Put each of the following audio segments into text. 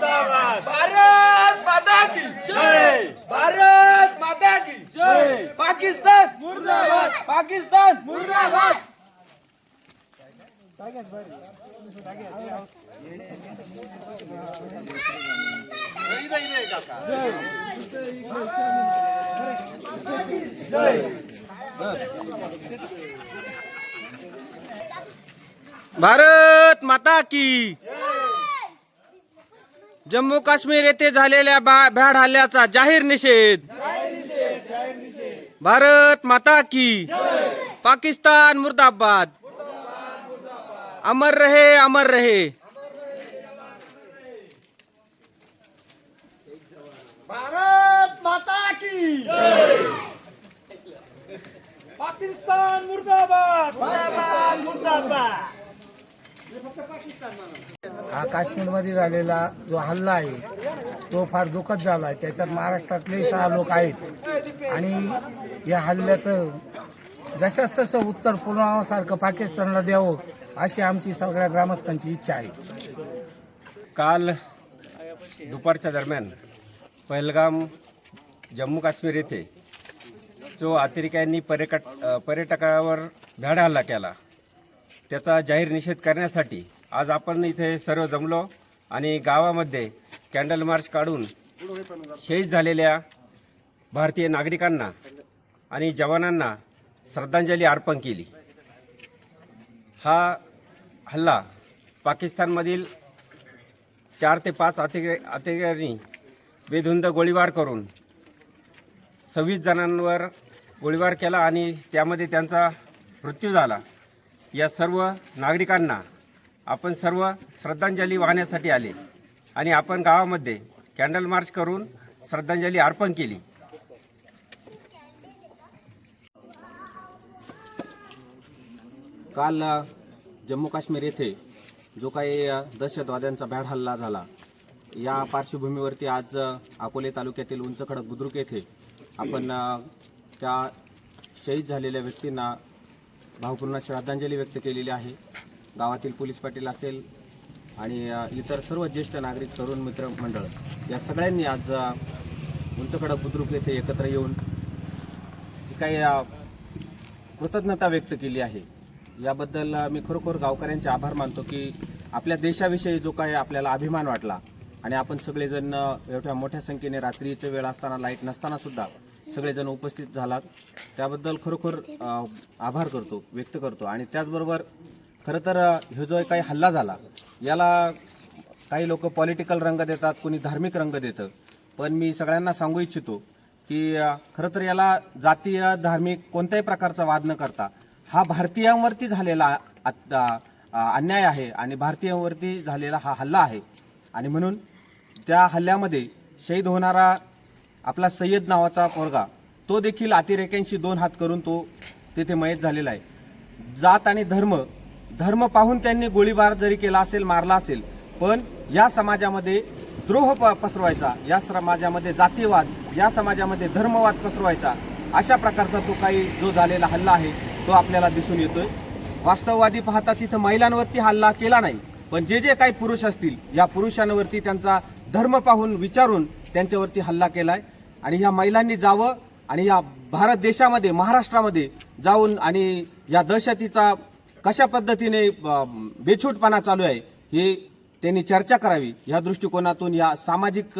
भारत माता की जय. भारत माता की जय. पाकिस्तान. मुर्दाबाद. पाकिस्तान. मुर्दाबाद. भारत माता की जम्मू काश्मीर येथे झालेल्या भ्याड हल्ल्याचा जाहीर निषेध. भारत माता की पाकिस्तान मुर्दाबाद. अमर रहे अमर रहे. भारत माता की पाकिस्तान मुर्दाबाद. मुर्दाबाद. मुर्दाबाद हा काश्मीरमध्ये झालेला जो हल्ला आहे तो फार दुःखद झाला आहे. त्याच्यात महाराष्ट्रातले सहा लोक आहेत. आणि या हल्ल्याचं जशाच तसं उत्तर पुलवामासारखं पाकिस्तानला द्यावं अशी आमची सगळ्या ग्रामस्थांची इच्छा आहे. काल दुपारच्या दरम्यान पहलगाम जम्मू काश्मीर येथे जो अतिरेक्यांनी पर्यटक पर्यटकावर भ्याड हल्ला केला त्याचा जाहीर निषेध करण्यासाठी आज आपण इथे सर्व जमलो आणि गावामध्ये कॅन्डल मार्च काढून शहीद झालेल्या भारतीय नागरिकांना आणि जवानांना श्रद्धांजली अर्पण केली. हा हल्ला पाकिस्तानमधील चार ते पाच अतिरे अतिरेक्यांनी बेधुंद गोळीबार करून सव्वीस जणांवर गोळीबार केला आणि त्यामध्ये त्यांचा मृत्यू झाला. या सर्व नागरिकांना आपण सर्व श्रद्धांजली वाहण्यासाठी आले आणि आपण गावामध्ये कॅन्डल मार्च करून श्रद्धांजली अर्पण केली. काल जम्मू काश्मीर येथे जो काही दहशतवाद्यांचा भ्याड हल्ला झाला या पार्श्वभूमीवरती आज अकोले तालुक्यातील उंच खडक बुद्रुक येथे आपण त्या शहीद झालेल्या व्यक्तींना भावपूर्ण श्रद्धांजली व्यक्त केलेली आहे. गावातील पोलीस पाटील असेल आणि इतर सर्व ज्येष्ठ नागरिक तरुण मित्र मंडळ या सगळ्यांनी आज उंचकडक बुद्रुक येथे एकत्र येऊन जी काही कृतज्ञता व्यक्त केली आहे याबद्दल मी खरोखर गावकऱ्यांचे आभार मानतो की आपल्या देशाविषयी जो काही आपल्याला अभिमान वाटला आणि आपण सगळेजण एवढ्या मोठ्या संख्येने रात्रीचे वेळ असताना लाइट नसताना सुद्धा सगळेजण उपस्थित झालात. त्याबद्दल खरोखर आभार करतो व्यक्त करतो. आणि त्याचबरोबर खरं तर हे ह्यो जो काही हल्ला झाला याला काही लोक पॉलिटिकल रंग देतात कोणी धार्मिक रंग देतं. पण मी सगळ्यांना सांगू इच्छितो की खरं तर याला जातीय धार्मिक कोणत्याही प्रकारचा वाद न करता हा भारतीयांवरती झालेला आत- अन्याय आहे आणि भारतीयांवरती झालेला हा हल्ला आहे. आणि म्हणून त्या हल्ल्यामध्ये शहीद होणारा आपला सय्यद नावाचा पोरगा तो देखील अतिरेक्यांशी दोन हात करून तो तिथे मयत झालेला आहे. जात आणि धर्म धर्म पाहून त्यांनी गोळीबार जरी केला असेल मारला असेल पण या समाजामध्ये द्रोह प पसरवायचा या समाजामध्ये जातीवाद या समाजामध्ये धर्मवाद पसरवायचा अशा प्रकारचा तो काही जो झालेला हल्ला आहे तो आपल्याला दिसून येतोय. वास्तववादी पाहता तिथं महिलांवरती हल्ला केला नाही पण जे जे काही पुरुष असतील या पुरुषांवरती त्यांचा धर्म पाहून विचारून त्यांच्यावरती हल्ला केलाय. आणि ह्या महिलांनी जावं आणि या भारत देशामध्ये महाराष्ट्रामध्ये जाऊन आणि या दहशतीचा कशा पद्धतीने बेछूटपणा चालू आहे हे त्यांनी चर्चा करावी. या दृष्टिकोनातून या सामाजिक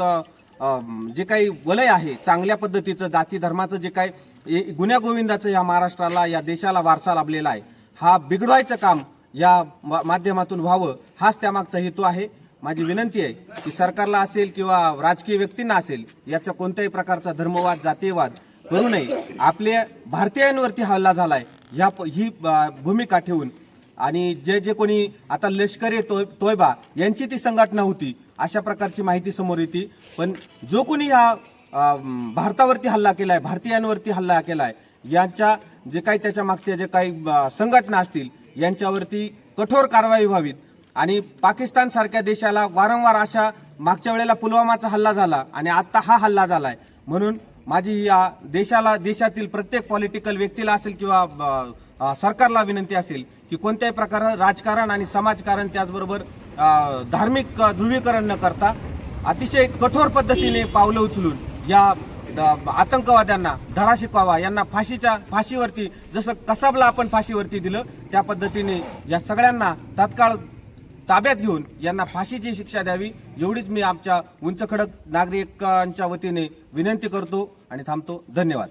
जे काही वलय आहे चांगल्या पद्धतीचं जाती धर्माचं जे काही गुन्ह्यागोविंदाचं या महाराष्ट्राला या देशाला वारसा लाभलेला आहे हा बिघडवायचं काम या माध्यमातून व्हावं हाच त्यामागचा हेतू आहे. माझी विनंती आहे की सरकारला असेल किंवा राजकीय व्यक्तींना असेल याचा कोणत्याही प्रकारचा धर्मवाद जातीयवाद करू नये. आपल्या भारतीयांवरती हल्ला झालाय ह्या प- ही भूमिका ठेवून आणि जे जे कोणी आता लष्करी तोय तोयबा यांची ती संघटना होती अशा प्रकारची माहिती समोर येते. पण जो कोणी ह्या भारतावरती हल्ला केलाय भारतीयांवरती हल्ला केलाय यांच्या जे काही त्याच्या मागच्या जे काही संघटना असतील यांच्यावरती कठोर कारवाई व्हावीत. आणि पाकिस्तान सारख्या देशाला वारंवार अशा मागच्या वेळेला पुलवामाचा हल्ला झाला आणि आता हा हल्ला झालाय. म्हणून माझी या देशाला देशातील प्रत्येक पॉलिटिकल व्यक्तीला असेल किंवा सरकारला विनंती असेल की कोणत्याही प्रकार राजकारण आणि समाजकारण त्याचबरोबर धार्मिक ध्रुवीकरण न करता अतिशय कठोर पद्धतीने पावलं उचलून या द- आतंकवाद्यांना धडा शिकवावा यांना फाशीच्या फाशीवरती जसं कसाबला आपण फाशीवरती दिलं त्या पद्धतीने या सगळ्यांना तात्काळ ताब्यात घेऊन यांना फाशीची शिक्षा द्यावी. एवढीच मी आमच्या उंच खडक नागरिकांच्या वतीने विनंती करतो आणि थांबतो. धन्यवाद.